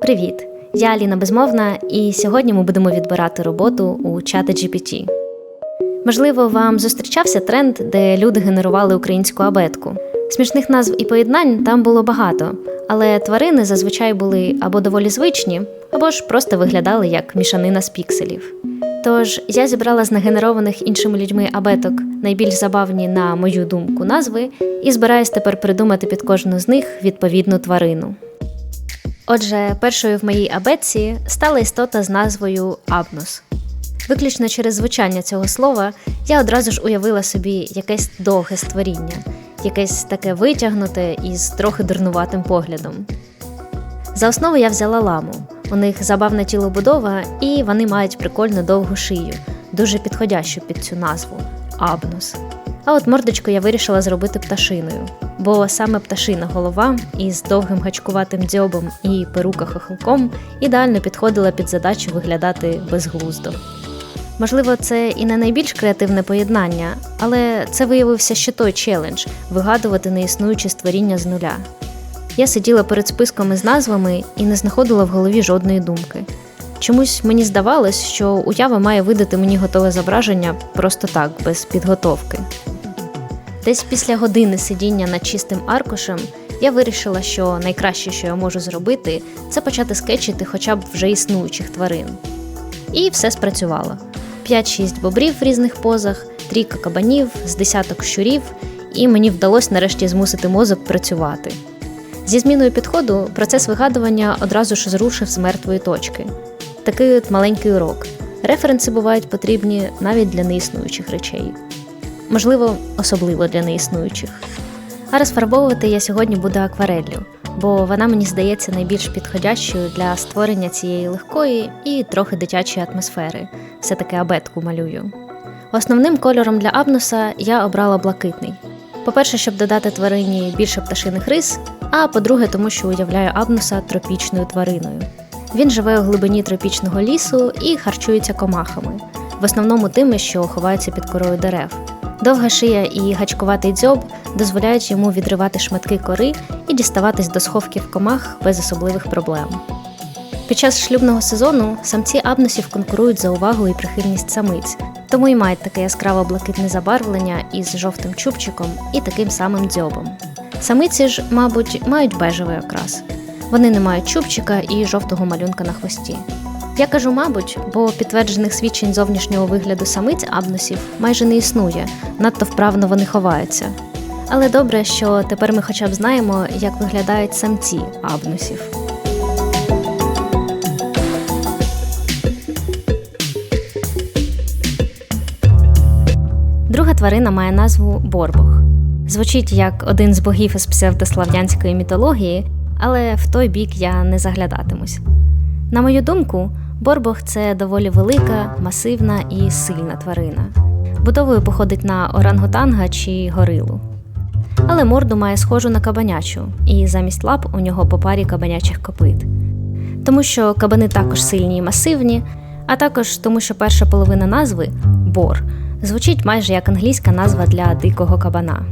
Привіт! Я Аліна Безмовна, і сьогодні ми будемо відбирати роботу у чата GPT. Можливо, вам зустрічався тренд, де люди генерували українську абетку. Смішних назв і поєднань там було багато, але тварини зазвичай були або доволі звичні, або ж просто виглядали як мішанина з пікселів. Тож я зібрала з нагенерованих іншими людьми абеток найбільш забавні, на мою думку, назви і збираюсь тепер придумати під кожну з них відповідну тварину. Отже, першою в моїй абетці стала істота з назвою Абнус. Виключно через звучання цього слова я одразу ж уявила собі якесь довге створіння, якесь таке витягнуте із трохи дурнуватим поглядом. За основу я взяла ламу. У них забавна тілобудова, і вони мають прикольну довгу шию, дуже підходящу під цю назву Абнус. А от мордочку я вирішила зробити пташиною, бо саме пташина голова із довгим гачкуватим дзьобом і перука хохолком ідеально підходила під задачу виглядати безглуздо. Можливо, це і не найбільш креативне поєднання, але це виявився ще той челендж вигадувати неіснуючі створіння з нуля. Я сиділа перед списком із назвами і не знаходила в голові жодної думки. Чомусь мені здавалось, що уява має видати мені готове зображення просто так, без підготовки. Десь після години сидіння над чистим аркушем я вирішила, що найкраще, що я можу зробити, це почати скетчити хоча б вже існуючих тварин. І все спрацювало: 5-6 бобрів в різних позах, трійка кабанів, з десяток щурів, і мені вдалося нарешті змусити мозок працювати. Зі зміною підходу процес вигадування одразу ж зрушив з мертвої точки. Такий от маленький урок. Референси бувають потрібні навіть для неіснуючих речей, можливо, особливо для неіснуючих. А розфарбовувати я сьогодні буду аквареллю, бо вона мені здається найбільш підходящою для створення цієї легкої і трохи дитячої атмосфери. Все таки абетку малюю. Основним кольором для абнуса я обрала блакитний. По-перше, щоб додати тварині більше пташиних рис, а по-друге, тому що уявляю абнуса тропічною твариною. Він живе у глибині тропічного лісу і харчується комахами, в основному тими, що ховаються під корою дерев. Довга шия і гачкуватий дзьоб дозволяють йому відривати шматки кори і діставатись до сховків комах без особливих проблем. Під час шлюбного сезону самці абнусів конкурують за увагу і прихильність самиць, тому і мають таке яскраво блакитне забарвлення із жовтим чубчиком і таким самим дзьобом. Самиці ж, мабуть, мають бежевий окрас. Вони не мають чубчика і жовтого малюнка на хвості. Я кажу, мабуть, бо підтверджених свідчень зовнішнього вигляду самиць абнусів майже не існує, надто вправно вони ховаються. Але добре, що тепер ми хоча б знаємо, як виглядають самці абнусів. Тварина має назву Борбог. Звучить як один з богів із псевдослав'янської мітології, але в той бік я не заглядатимусь. На мою думку, Борбог це доволі велика, масивна і сильна тварина. Будовою походить на орангутанга чи горилу. Але морду має схожу на кабанячу, і замість лап у нього по парі кабанячих копит. Тому що кабани також сильні і масивні, а також тому, що перша половина назви бор звучить майже як англійська назва для дикого кабана.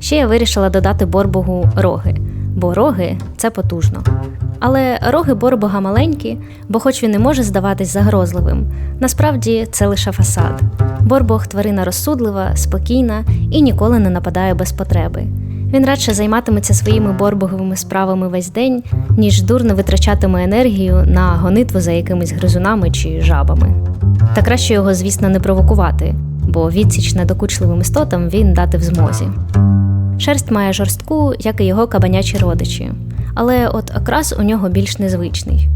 Ще я вирішила додати борбогу роги, бо роги це потужно. Але роги борбога маленькі, бо, хоч він не може здаватись загрозливим, насправді це лише фасад. Борбог тварина розсудлива, спокійна і ніколи не нападає без потреби. Він радше займатиметься своїми борбоговими справами весь день, ніж дурно витрачатиме енергію на гонитву за якимись гризунами чи жабами. Та краще його, звісно, не провокувати, бо відсіч недокучливим істотам він дати в змозі. Шерсть має жорстку, як і його кабанячі родичі, але от окрас у нього більш незвичний.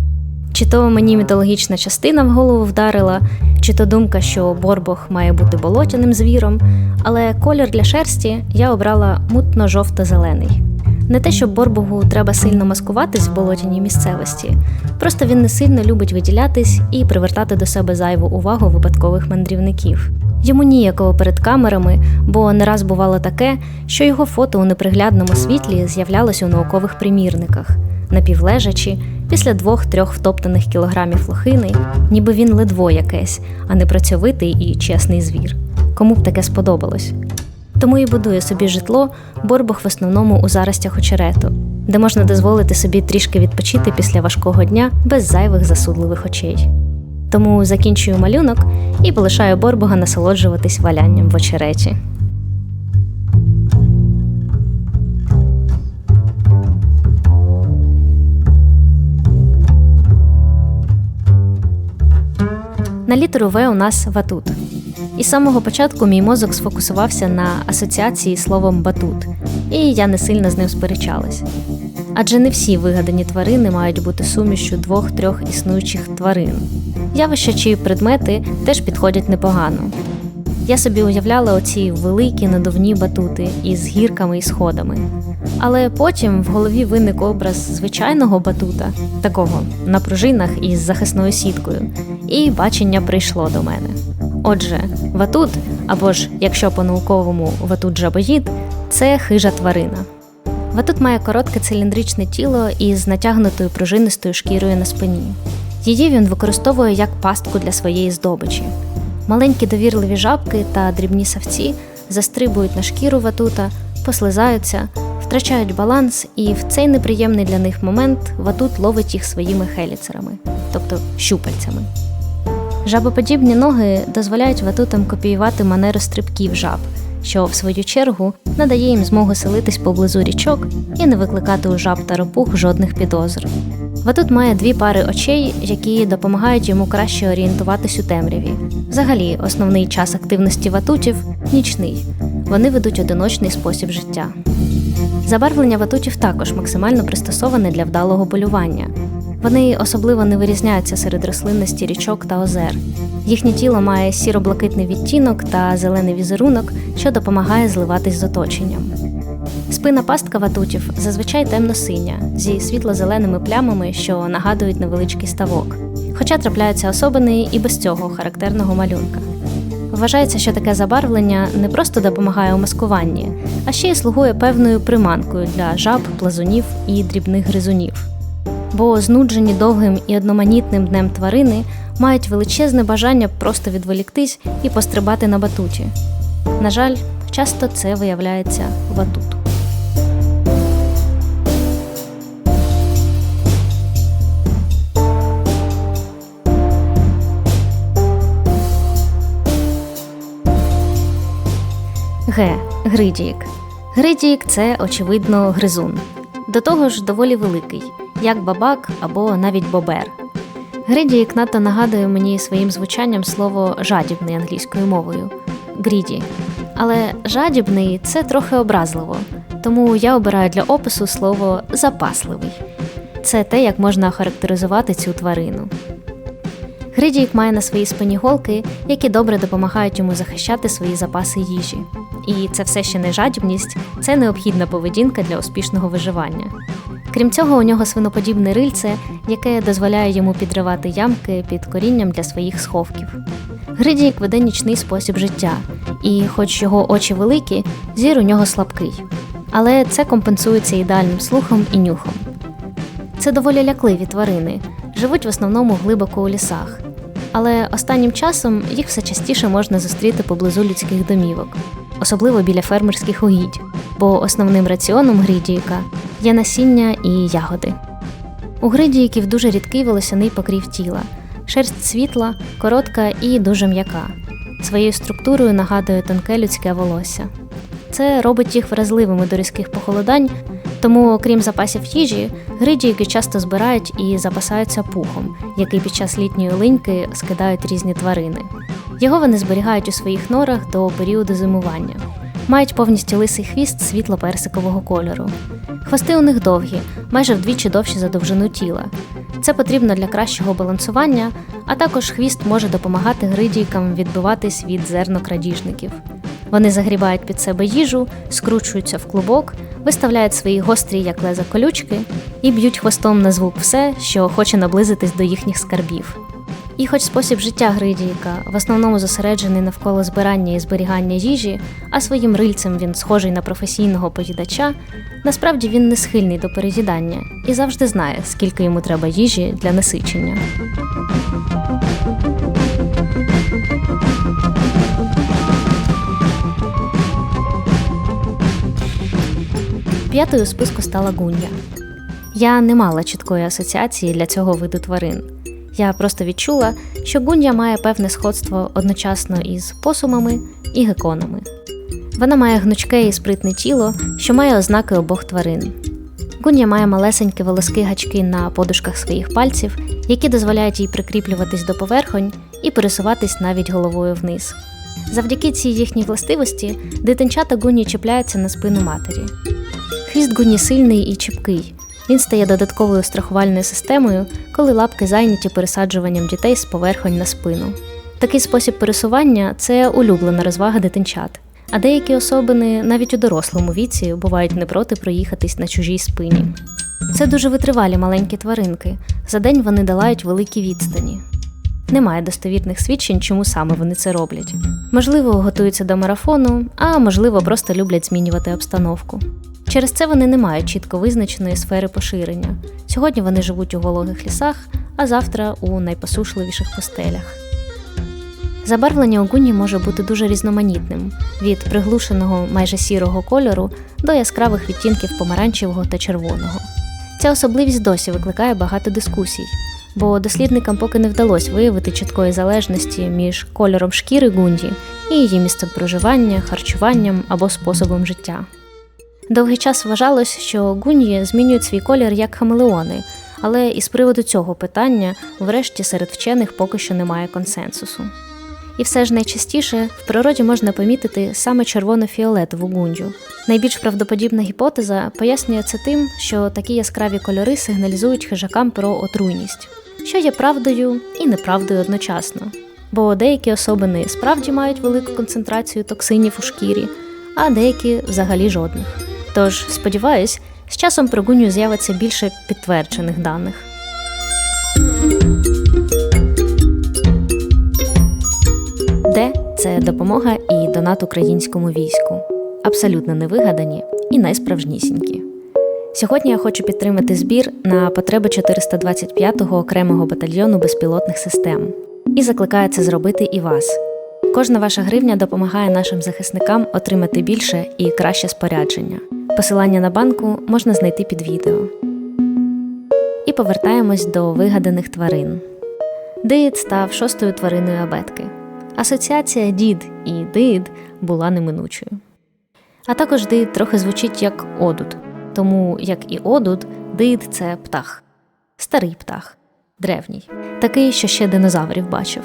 Чи то мені мітологічна частина в голову вдарила, чи то думка, що борбог має бути болотяним звіром, але колір для шерсті я обрала мутно-жовто-зелений. Не те, щоб борбогу треба сильно маскуватись в болотяній місцевості, просто він не сильно любить виділятись і привертати до себе зайву увагу випадкових мандрівників. Йому ніяково перед камерами, бо не раз бувало таке, що його фото у неприглядному світлі з'являлось у наукових примірниках, напівлежачі, після двох-трьох втоптаних кілограмів лохини, ніби він ледво якесь, а не працьовитий і чесний звір. Кому б таке сподобалось? Тому і будує собі житло борбог в основному у заростях очерету. де можна дозволити собі трішки відпочити після важкого дня без зайвих засудливих очей. Тому закінчую малюнок і полишаю Борбога насолоджуватись валянням в очереті. На літеру В у нас ватут. І з самого початку мій мозок сфокусувався на асоціації словом батут, і я не сильно з ним сперечалась. Адже не всі вигадані тварини мають бути сумішю двох-трьох існуючих тварин. Явища чи предмети теж підходять непогано. Я собі уявляла оці великі надувні батути із гірками і сходами. Але потім в голові виник образ звичайного батута, такого на пружинах із захисною сіткою, і бачення прийшло до мене. Отже, ватут, або ж, якщо по-науковому ватут жабоїд, це хижа тварина. Ватут має коротке циліндричне тіло із натягнутою пружинистою шкірою на спині. Її він використовує як пастку для своєї здобичі. Маленькі довірливі жабки та дрібні савці застрибують на шкіру ватута, послизаються, втрачають баланс, і в цей неприємний для них момент ватут ловить їх своїми хеліцерами, тобто щупальцями. Жабоподібні ноги дозволяють ватутам копіювати манеру стрибків жаб, що в свою чергу надає їм змогу селитись поблизу річок і не викликати у жаб та ропух жодних підозр. Ватут має дві пари очей, які допомагають йому краще орієнтуватись у темряві. Взагалі, основний час активності ватутів нічний. Вони ведуть одиночний спосіб життя. Забарвлення ватутів також максимально пристосоване для вдалого полювання. Вони особливо не вирізняються серед рослинності річок та озер. Їхнє тіло має сіро-блакитний відтінок та зелений візерунок, що допомагає зливатись з оточенням. Спина пастка ватутів зазвичай темно-синя, зі світло-зеленими плямами, що нагадують невеличкий ставок. Хоча трапляються особини і без цього характерного малюнка. Вважається, що таке забарвлення не просто допомагає у маскуванні, а ще й слугує певною приманкою для жаб, плазунів і дрібних гризунів. Бо знуджені довгим і одноманітним днем тварини мають величезне бажання просто відволіктись і пострибати на батуті. На жаль, часто це виявляється ватут. Гридіїк. Гридіїк це, очевидно, гризун. До того ж, доволі великий, як бабак або навіть бобер. Гридіїк надто нагадує мені своїм звучанням слово жадібний англійською мовою гріді. Але жадібний це трохи образливо, тому я обираю для опису слово запасливий. Це те, як можна охарактеризувати цю тварину. Гридіїк має на своїй спині голки, які добре допомагають йому захищати свої запаси їжі. І це все ще не жадібність, це необхідна поведінка для успішного виживання. Крім цього, у нього свиноподібне рильце, яке дозволяє йому підривати ямки під корінням для своїх сховків. Гридіїк веде нічний спосіб життя, і, хоч його очі великі, зір у нього слабкий. Але це компенсується ідеальним слухом і нюхом. Це доволі лякливі тварини, живуть в основному глибоко у лісах. Але останнім часом їх все частіше можна зустріти поблизу людських домівок, особливо біля фермерських угідь, бо основним раціоном гридіїка є насіння і ягоди. У гридіїків дуже рідкий волосяний покрів тіла, шерсть світла, коротка і дуже м'яка. Своєю структурою нагадує тонке людське волосся. Це робить їх вразливими до різких похолодань, тому, окрім запасів їжі, гридіїки часто збирають і запасаються пухом, який під час літньої линьки скидають різні тварини. Його вони зберігають у своїх норах до періоду зимування. Мають повністю лисий хвіст світло-персикового кольору. Хвости у них довгі, майже вдвічі довші за довжину тіла. Це потрібно для кращого балансування, а також хвіст може допомагати гридійкам відбиватись від зернокрадіжників. Вони загрібають під себе їжу, скручуються в клубок, виставляють свої гострі, як леза колючки, і б'ють хвостом на звук все, що хоче наблизитись до їхніх скарбів. І, хоч спосіб життя гридіїка в основному зосереджений навколо збирання і зберігання їжі, а своїм рильцем він схожий на професійного поїдача, насправді він не схильний до переїдання і завжди знає, скільки йому треба їжі для насичення. П'ятою у списку стала гунья. Я не мала чіткої асоціації для цього виду тварин. Я просто відчула, що гунья має певне сходство одночасно із посумами і геконами. Вона має гнучке і спритне тіло, що має ознаки обох тварин. Гунья має малесенькі волоски гачки на подушках своїх пальців, які дозволяють їй прикріплюватись до поверхонь і пересуватись навіть головою вниз. Завдяки цій їхній властивості дитинчата гуні чіпляються на спину матері. Хвіст гуні сильний і чіпкий. Він стає додатковою страхувальною системою, коли лапки зайняті пересаджуванням дітей з поверхонь на спину. Такий спосіб пересування це улюблена розвага дитинчат. А деякі особини навіть у дорослому віці бувають не проти проїхатись на чужій спині. Це дуже витривалі маленькі тваринки. За день вони долають великі відстані. Немає достовірних свідчень, чому саме вони це роблять. Можливо, готуються до марафону, а можливо, просто люблять змінювати обстановку. Через це вони не мають чітко визначеної сфери поширення. Сьогодні вони живуть у вологих лісах, а завтра у найпосушливіших пустелях. Забарвлення у гуні може бути дуже різноманітним від приглушеного майже сірого кольору до яскравих відтінків помаранчевого та червоного. Ця особливість досі викликає багато дискусій, бо дослідникам поки не вдалося виявити чіткої залежності між кольором шкіри гунді і її місцем проживання, харчуванням або способом життя. Довгий час вважалось, що гуньї змінюють свій колір як хамелеони, але із приводу цього питання, врешті, серед вчених поки що немає консенсусу. І все ж найчастіше в природі можна помітити саме червоно-фіолетову гунджу. Найбільш правдоподібна гіпотеза пояснює це тим, що такі яскраві кольори сигналізують хижакам про отруйність, що є правдою і неправдою одночасно. Бо деякі особини справді мають велику концентрацію токсинів у шкірі, а деякі взагалі жодних. Тож, сподіваюсь, з часом про гуню з'явиться більше підтверджених даних. Де це допомога і донат українському війську. Абсолютно невигадані і найсправжнісінькі. Сьогодні я хочу підтримати збір на потреби 425-го окремого батальйону безпілотних систем і закликаю це зробити і вас. Кожна ваша гривня допомагає нашим захисникам отримати більше і краще спорядження. Посилання на банку можна знайти під відео. І повертаємось до вигаданих тварин. Дид став шостою твариною абетки. Асоціація дід і дид була неминучою. А також дид трохи звучить як одуд, тому як і одуд, дид це птах, старий птах, древній, такий, що ще динозаврів бачив.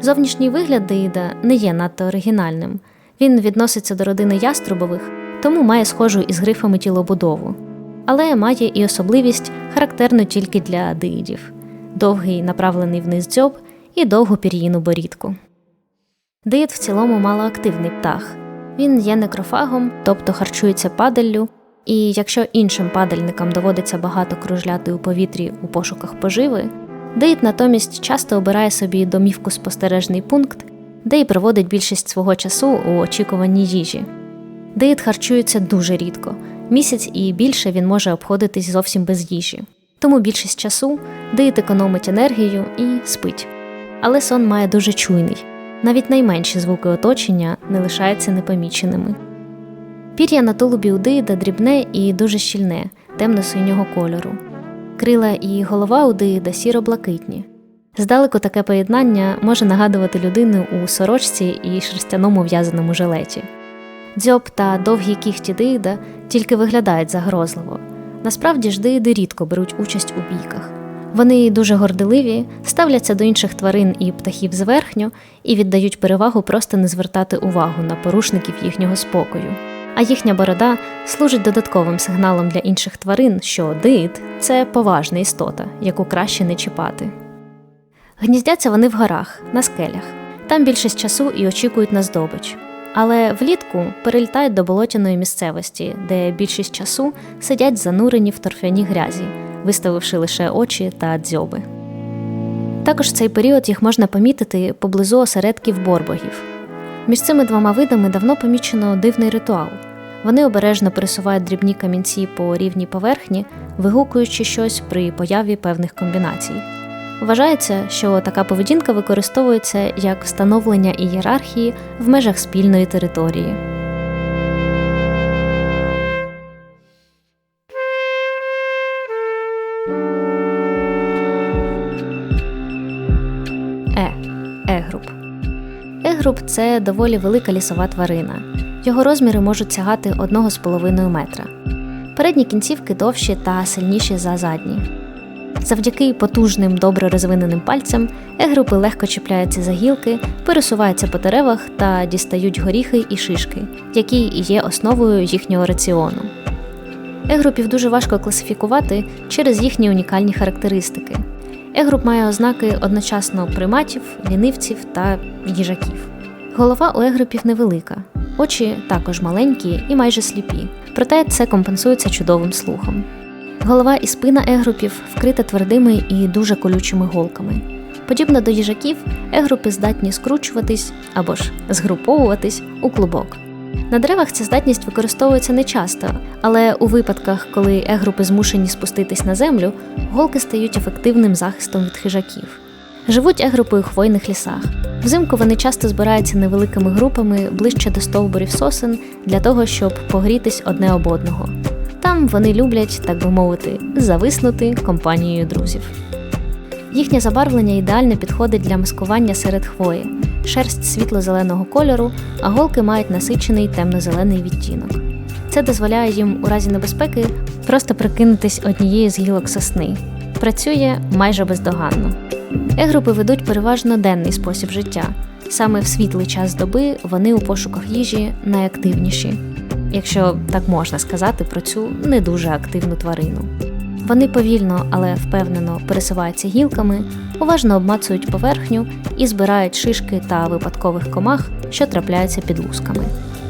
Зовнішній вигляд Деїда не є надто оригінальним. Він відноситься до родини яструбових, тому має схожу із грифами тілобудову, але має і особливість, характерну тільки для деїдів довгий направлений вниз дзьоб і довгу пір'їну борідку. Деїд в цілому малоактивний птах. Він є некрофагом, тобто харчується падаллю, і якщо іншим падальникам доводиться багато кружляти у повітрі у пошуках поживи, Дейт натомість часто обирає собі домівку спостережний пункт, де й проводить більшість свого часу у очікуванні їжі. Дейт харчується дуже рідко, місяць і більше він може обходитись зовсім без їжі. Тому більшість часу Дейт економить енергію і спить. Але сон має дуже чуйний, навіть найменші звуки оточення не лишаються непоміченими. Пір'я на тулубі у Деїда дрібне і дуже щільне, темно-синього кольору. Крила і голова у Деїда сіро-блакитні. Здалеку таке поєднання може нагадувати людину у сорочці і шерстяному в'язаному жилеті. Дзьоб та довгі кіхті Деїда тільки виглядають загрозливо. Насправді ж Деїди рідко беруть участь у бійках. Вони дуже горделиві, ставляться до інших тварин і птахів зверхньо і віддають перевагу просто не звертати увагу на порушників їхнього спокою. А їхня борода служить додатковим сигналом для інших тварин, що дид це поважна істота, яку краще не чіпати. Гніздяться вони в горах, на скелях. Там більшість часу і очікують на здобич. Але влітку перелітають до болотяної місцевості, де більшість часу сидять занурені в торфяні грязі, виставивши лише очі та дзьоби. Також в цей період їх можна помітити поблизу осередків борбогів. Між цими двома видами давно помічено дивний ритуал. Вони обережно пересувають дрібні камінці по рівній поверхні, вигукуючи щось при появі певних комбінацій. Вважається, що така поведінка використовується як встановлення ієрархії в межах спільної території. Е. Е-груп. Це доволі велика лісова тварина. Його розміри можуть сягати 1,5 метра. Передні кінцівки довші та сильніші за задні. Завдяки потужним, добре розвиненим пальцям егрупи легко чіпляються за гілки, пересуваються по деревах та дістають горіхи і шишки, які є основою їхнього раціону. Егрупів дуже важко класифікувати через їхні унікальні характеристики. Егруп має ознаки одночасно приматів, лінивців та їжаків. Голова у егрупів невелика, очі також маленькі і майже сліпі, проте це компенсується чудовим слухом. Голова і спина егрупів вкрита твердими і дуже колючими голками. Подібно до їжаків, егрупи здатні скручуватись або ж згруповуватись у клубок. На деревах ця здатність використовується нечасто, але у випадках, коли егрупи змушені спуститись на землю, голки стають ефективним захистом від хижаків. Живуть егрупи у хвойних лісах. Взимку вони часто збираються невеликими групами ближче до стовбурів сосен для того, щоб погрітись одне об одного. Там вони люблять, так би мовити, зависнути компанією друзів. Їхнє забарвлення ідеально підходить для маскування серед хвої, шерсть світло-зеленого кольору, а голки мають насичений темно-зелений відтінок. Це дозволяє їм у разі небезпеки просто прикинутись однією з гілок сосни. Працює майже бездоганно. Егрупи ведуть переважно денний спосіб життя. Саме в світлий час доби вони у пошуках їжі найактивніші, якщо так можна сказати про цю не дуже активну тварину. Вони повільно, але впевнено пересуваються гілками, уважно обмацують поверхню і збирають шишки та випадкових комах, що трапляються під лусками.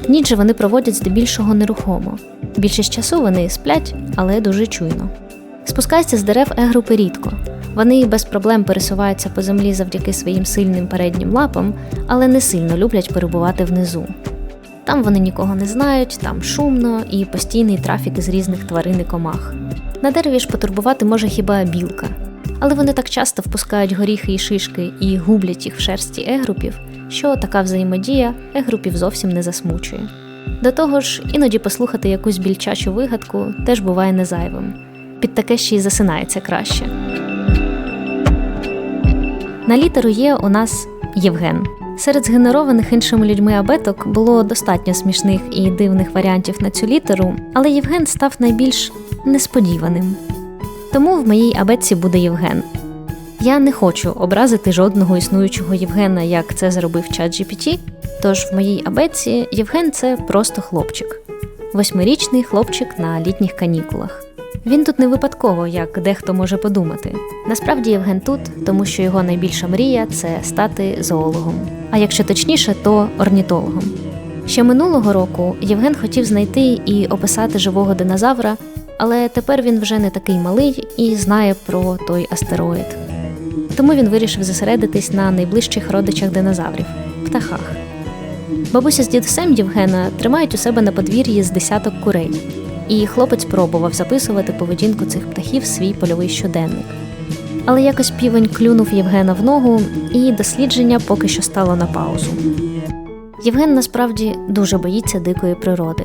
Ніч же вони проводять здебільшого нерухомо. Більшість часу вони сплять, але дуже чуйно. Спускаються з дерев егрупи рідко. Вони без проблем пересуваються по землі завдяки своїм сильним переднім лапам, але не сильно люблять перебувати внизу. Там вони нікого не знають, там шумно і постійний трафік із різних тварин і комах. На дереві ж потурбувати може хіба білка, але вони так часто впускають горіхи і шишки і гублять їх в шерсті егрупів, що така взаємодія егрупів зовсім не засмучує. До того ж, іноді послухати якусь більчачу вигадку теж буває незайвим. Під таке ще й засинається краще. На літеру є у нас Євген. Серед згенерованих іншими людьми абеток було достатньо смішних і дивних варіантів на цю літеру, але Євген став найбільш несподіваним. Тому в моїй абетці буде Євген. Я не хочу образити жодного існуючого Євгена, як це зробив чат GPT, тож в моїй абетці Євген це просто хлопчик, восьмирічний хлопчик на літніх канікулах. Він тут не випадково, як дехто може подумати. Насправді Євген тут, тому що його найбільша мрія це стати зоологом. А якщо точніше, то орнітологом. Ще минулого року Євген хотів знайти і описати живого динозавра, але тепер він вже не такий малий і знає про той астероїд. Тому він вирішив зосередитись на найближчих родичах динозаврів птахах. Бабуся з дідусем Євгена тримають у себе на подвір'ї з десяток курей, і хлопець пробував записувати поведінку цих птахів в свій польовий щоденник. Але якось півень клюнув Євгена в ногу, і дослідження поки що стало на паузу. Євген насправді дуже боїться дикої природи,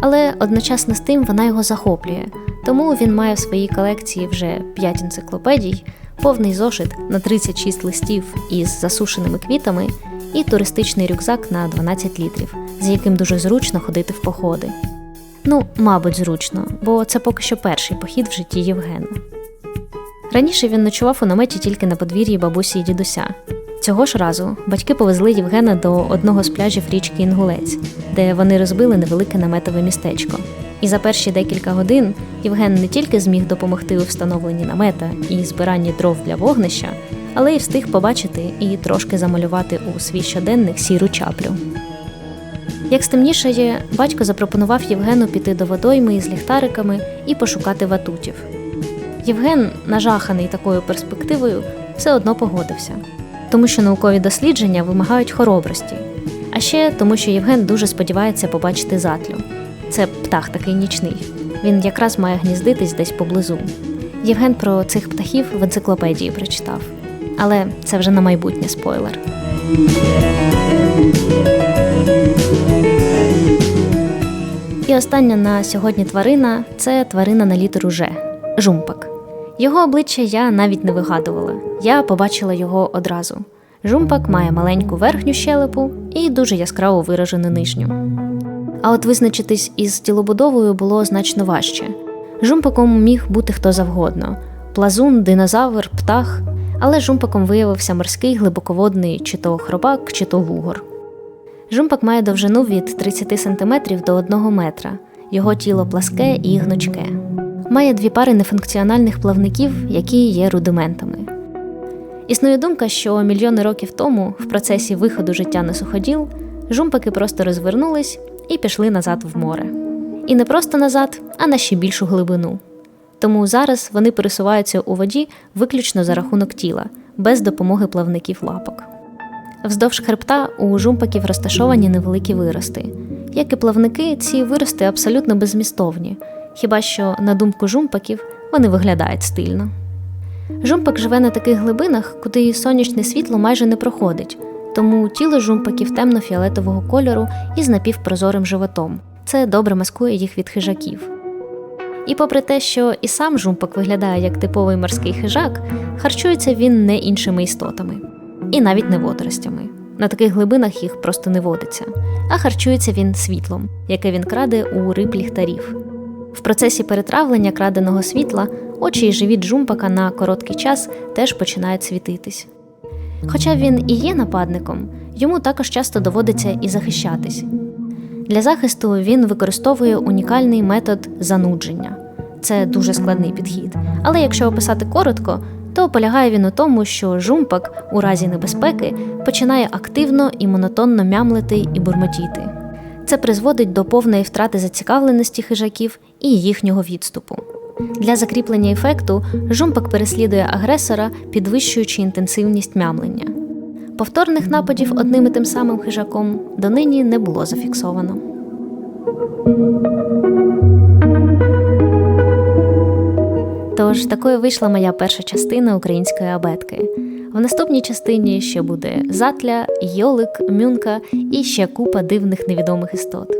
але одночасно з тим вона його захоплює, тому він має в своїй колекції вже 5 енциклопедій, повний зошит на 36 листів із засушеними квітами і туристичний рюкзак на 12 літрів, з яким дуже зручно ходити в походи. Ну, мабуть, зручно, бо це поки що перший похід в житті Євгена. Раніше він ночував у наметі тільки на подвір'ї бабусі і дідуся. Цього ж разу батьки повезли Євгена до одного з пляжів річки Інгулець, де вони розбили невелике наметове містечко. І за перші декілька годин Євген не тільки зміг допомогти у встановленні намета і збиранні дров для вогнища, але й встиг побачити і трошки замалювати у свій щоденник сіру чаплю. Як стемнішає, батько запропонував Євгену піти до водойми із ліхтариками і пошукати ватутів. Євген, нажаханий такою перспективою, все одно погодився, тому що наукові дослідження вимагають хоробрості, а ще тому, що Євген дуже сподівається побачити затлю. Це птах такий нічний. Він якраз має гніздитись десь поблизу. Євген про цих птахів в енциклопедії прочитав. Але це вже на майбутнє спойлер. І остання на сьогодні тварина це тварина на літеру Ж жумпак. Його обличчя я навіть не вигадувала. Я побачила його одразу. Жумпак має маленьку верхню щелепу і дуже яскраво виражену нижню. А от визначитись із тілобудовою було значно важче. Жумпаком міг бути хто завгодно: плазун, динозавр, птах, але жумпаком виявився морський глибоководний чи то хробак, чи то вугор. Жумпак має довжину від 30 см до 1 метра. Його тіло пласке і гнучке. Має дві пари нефункціональних плавників, які є рудиментами. Існує думка, що мільйони років тому, в процесі виходу життя на суходіл, жумпаки просто розвернулись і пішли назад в море. І не просто назад, а на ще більшу глибину. Тому зараз вони пересуваються у воді виключно за рахунок тіла, без допомоги плавників лапок. Вздовж хребта у жумпаків розташовані невеликі вирости. Як і плавники, ці вирости абсолютно беззмістовні, хіба що, на думку жумпаків, вони виглядають стильно. Жумпак живе на таких глибинах, куди сонячне світло майже не проходить, тому тіло жумпаків темно-фіолетового кольору і з напівпрозорим животом. Це добре маскує їх від хижаків. І попри те, що і сам жумпак виглядає як типовий морський хижак, харчується він не іншими істотами, і навіть не водоростями. На таких глибинах їх просто не водиться, а харчується він світлом, яке він краде у риб ліхтарів. В процесі перетравлення краденого світла очі і живіт жумпака на короткий час теж починають світитись. Хоча він і є нападником, йому також часто доводиться і захищатись. Для захисту він використовує унікальний метод занудження. Це дуже складний підхід. Але якщо описати коротко, то полягає він у тому, що жумпак у разі небезпеки починає активно і монотонно мямлити і бурмотіти. Це призводить до повної втрати зацікавленості хижаків і їхнього відступу. Для закріплення ефекту жумпак переслідує агресора, підвищуючи інтенсивність мямлення. Повторних нападів одним і тим самим хижаком донині не було зафіксовано. Тож такою вийшла моя перша частина української абетки. В наступній частині ще буде затля, йолик, мюнка і ще купа дивних невідомих істот.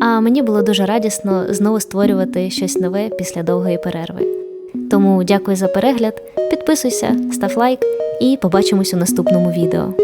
А мені було дуже радісно знову створювати щось нове після довгої перерви. Тому дякую за перегляд, підписуйся, став лайк і побачимось у наступному відео.